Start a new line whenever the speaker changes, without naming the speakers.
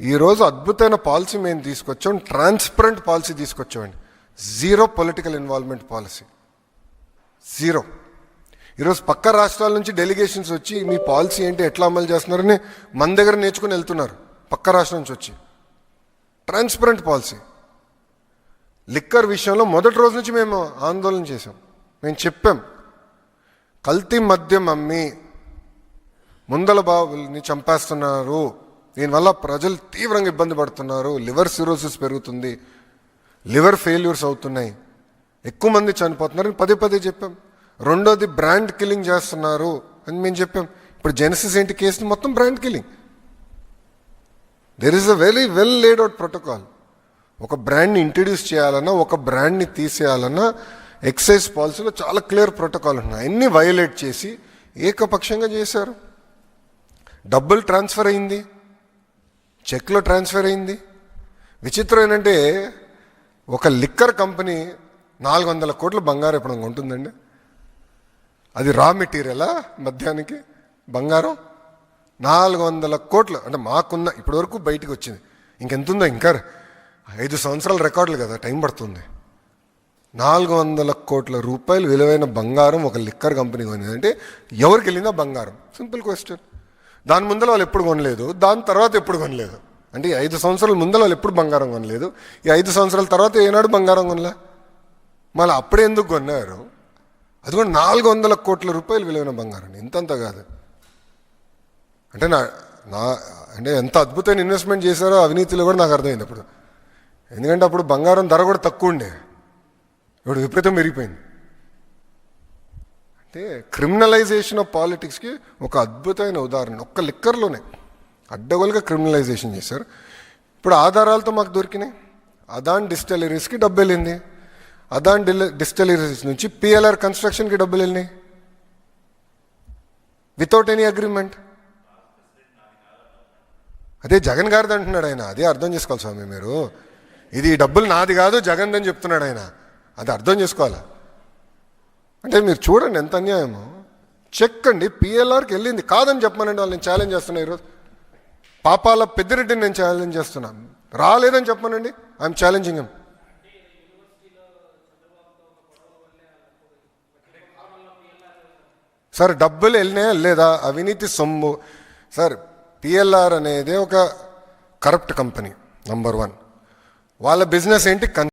ఈరోజు అద్భుతమైన పాలసీ మేము తీసుకొచ్చాం transparent policy తీసుకొచ్చామండి. Zero political involvement policy zero ఈరోజు పక్క రాష్ట్రాల నుంచి డెలిగేషన్స్ వచ్చి మీ పాలసీ ఏంటి ఎట్లా అమలు చేస్తున్నారని మన దగ్గర నేర్చుకుని వెళ్తున్నారు పక్క రాష్ట్రం నుంచి వచ్చి. Transparent policy. లిక్కర్ విషయంలో మొదటి రోజు నుంచి మేము ఆందోళన చేసాం మేము చెప్పాం కల్తీ మద్యం అమ్మి ముందల బాబుల్ని చంపేస్తున్నారు. దీనివల్ల ప్రజలు తీవ్రంగా ఇబ్బంది పడుతున్నారు. లివర్ సిరోసిస్ పెరుగుతుంది. లివర్ ఫెయిల్యూర్స్ అవుతున్నాయి. ఎక్కువ మంది చనిపోతున్నారు. పదే పదే చెప్పాం. రెండోది బ్రాండ్ కిల్లింగ్ చేస్తున్నారు అని మేము చెప్పాం. ఇప్పుడు జెనసిస్ ఏంటి కేసుని? మొత్తం brand killing. There is a very well laid out protocol ఒక బ్రాండ్ని ఇంట్రడ్యూస్ చేయాలన్నా ఒక బ్రాండ్ని తీసేయాలన్నా ఎక్సైజ్ పాలసీలో చాలా క్లియర్ ప్రోటోకాల్ ఉన్నాయి అన్ని వైలేట్ చేసి ఏకపక్షంగా చేశారు. డబ్బులు ట్రాన్స్ఫర్ అయింది. చెక్లో ట్రాన్స్ఫర్ అయింది. విచిత్రం ఏంటంటే ఒక లిక్కర్ కంపెనీ నాలుగు వందల కోట్ల బంగారం ఇప్పుడు ఉంటుందండి అది రా మెటీరియలా మధ్యానికి? బంగారం? నాలుగు వందల కోట్లు. అంటే మాకున్న ఇప్పటివరకు బయటకు బయటికి వచ్చింది. ఇంకెంత ఉందో ఇంకా ఐదు సంవత్సరాల రికార్డులు కదా టైం పడుతుంది. నాలుగు వందల కోట్ల రూపాయలు విలువైన బంగారం ఒక లిక్కర్ కంపెనీ కొనింది అంటే ఎవరికి వెళ్ళిందా బంగారం. సింపుల్ క్వశ్చన్ దాని ముందర వాళ్ళు ఎప్పుడు కొనలేదు. దాని తర్వాత ఎప్పుడు కొనలేదు. అంటే ఈ ఐదు సంవత్సరాల ముందర వాళ్ళు ఎప్పుడు బంగారం కొనలేదు. ఈ ఐదు సంవత్సరాల తర్వాత ఏనాడు బంగారం కొనలే? మళ్ళీ అప్పుడే ఎందుకు కొన్నారు? అది కూడా నాలుగు వందల కోట్ల రూపాయలు విలువైన బంగారం. ఇంతంత కాదు. అంటే నా నా అంటే ఎంత అద్భుతమైన ఇన్వెస్ట్మెంట్ చేశారో అవినీతిలో కూడా నాకు అర్థమైంది అప్పుడు. ఎందుకంటే అప్పుడు బంగారం ధర కూడా తక్కువ ఉండే. ఇప్పుడు విపరీతం పెరిగిపోయింది. అంటే క్రిమినలైజేషన్ ఆఫ్ పాలిటిక్స్కి ఒక అద్భుతమైన ఉదాహరణ. ఒక్క లిక్కర్లోనే. అడ్డగోలుగా క్రిమినలైజేషన్ చేశారు. ఇప్పుడు ఆధారాలతో మాకు దొరికినాయి. అదాన్ డిస్టలరీస్కి డబ్బు వెళ్ళింది అదాన్ డిల్ డిస్టలరీస్ నుంచి పిఎల్ఆర్ కన్స్ట్రక్షన్కి డబ్బులు వెళ్ళినాయి వితౌట్ ఎనీ అగ్రిమెంట్ అదే జగన్ గారిది అంటున్నాడు ఆయన. అదే అర్థం చేసుకోవాలి స్వామి మీరు. ఇది డబ్బులు నాది కాదు జగన్ అని చెప్తున్నాడు ఆయన. అది అర్థం చేసుకోవాలా? అంటే మీరు చూడండి ఎంత అన్యాయమో. చెక్కండి పిఎల్ఆర్కి వెళ్ళింది. కాదని చెప్పమనండి వాళ్ళని ఛాలెంజ్ చేస్తున్నా ఈరోజు. పాపాల పెద్దిరెడ్డిని నేను ఛాలెంజ్ చేస్తున్నాను రాలేదని చెప్పమనండి. ఐఎమ్ ఛాలెంజింగ్ ఎమ్ సార్ డబ్బులు వెళ్ళినాయా లేదా? అవినీతి సొమ్ము. సార్ పిఎల్ఆర్ అనేది ఒక కరప్ట్ కంపెనీ నంబర్ వన్ వాళ్ళ బిజినెస్ ఏంటి? కన్